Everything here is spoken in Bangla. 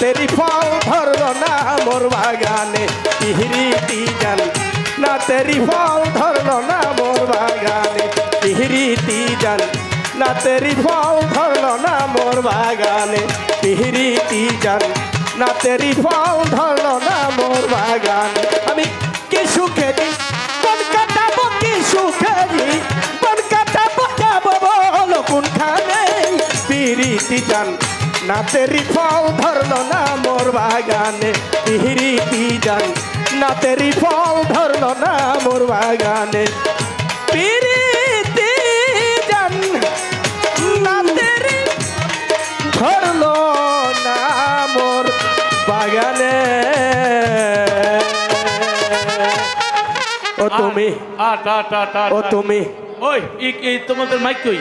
তেরি ফল ধরল না মোর বাগানে পিহরিতি জান না তেরি ফল ধরল না মোর বাগানে পিহরিতি জান না তেরি ফল ধরল না মোর বাগানে পিহরিতি জান না তেরি ফল ধরল না মোর বাগানে। আমি কি সুখে বন কাটাবো কি সুখে বন কাটাবো যাব বলো, কোনখানে? পিরিতি জান না তেরি ফল ধরলো না মোর বাগানে পিরিতি জান? না তেরি ফল ধরলো না মোর বাগানে। পিরিতি জান না তেরি ধরলো না মোর বাগানে। ও তুমি ও তুমি। ওই তোমাদের মাইক কই?